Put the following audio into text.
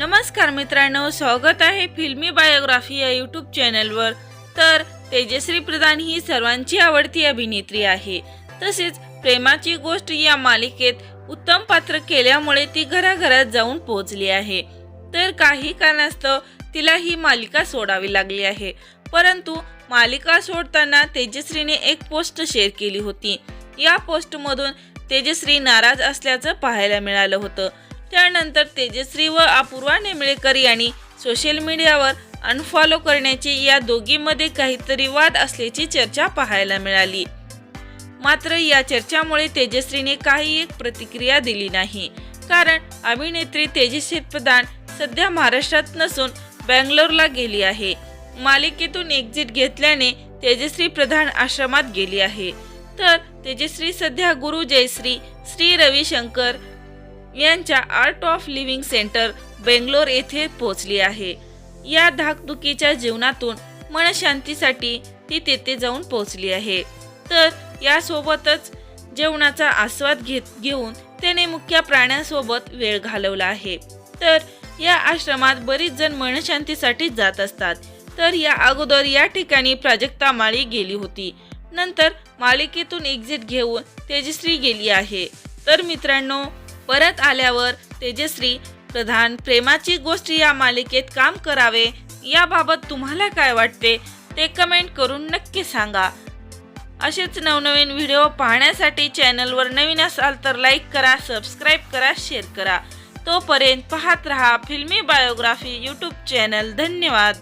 नमस्कार मित्रांनो स्वागत आहे फिल्मी बायोग्राफी या यूट्यूब चॅनलवर. तर तेजश्री प्रधान ही सर्वांची आवडती अभिनेत्री आहे. तसेच प्रेमाची गोष्ट या मालिकेत उत्तम पात्र केल्यामुळे ती घराघरात जाऊन पोहोचली आहे. तर काही कारणास्तव तिला ही मालिका सोडावी लागली आहे. परंतु मालिका सोडताना तेजश्रीने एक पोस्ट शेअर केली होती. या पोस्टमधून तेजश्री नाराज असल्याचं पाहायला मिळालं होतं. त्यानंतर तेजश्री व अपूर्वा नेमळेकर यांनी सोशल मीडियावर अनफॉलो करण्याची या दोघीमध्ये काहीतरी वाद असल्याची चर्चा पाहायला मिळाली. मात्र या चर्चामुळे तेजश्रीने काही एक प्रतिक्रिया दिली नाही. कारण अभिनेत्री तेजश्री प्रधान सध्या महाराष्ट्रात नसून बँगलोरला गेली आहे. मालिकेतून एक्झिट घेतल्याने तेजश्री प्रधान आश्रमात गेली आहे. तर तेजश्री सध्या गुरु जयश्री श्री रविशंकर यांच्या art of living centre Bangalore येथे पोहोचली आहे. या धाकधुकीच्या जीवनातून मनशांतीसाठी ती तेथे जाऊन पोहोचली आहे. तर यासोबतच जेवणाचा आस्वाद घेत घेऊन त्याने मुख्य प्राण्यांसोबत वेळ घालवला आहे. तर या आश्रमात बरीच जण मनशांतीसाठी जात असतात. तर या अगोदर या ठिकाणी प्राजक्ता माळी गेली होती. नंतर मालिकेतून एक्झिट घेऊन तेजश्री गेली आहे. तर मित्रांनो परत आल्यावर तेजश्री प्रधान प्रेमाची गोष्ट या मालिकेत काम करावे याबाबत तुम्हाला काय वाटते ते कमेंट करून नक्की सांगा. असेच नवनवीन व्हिडिओ पाहण्यासाठी चॅनलवर नवीन असाल तर लाईक करा सबस्क्राईब करा शेअर करा. तोपर्यंत पाहत रहा फिल्मी बायोग्राफी यूट्यूब चॅनल धन्यवाद.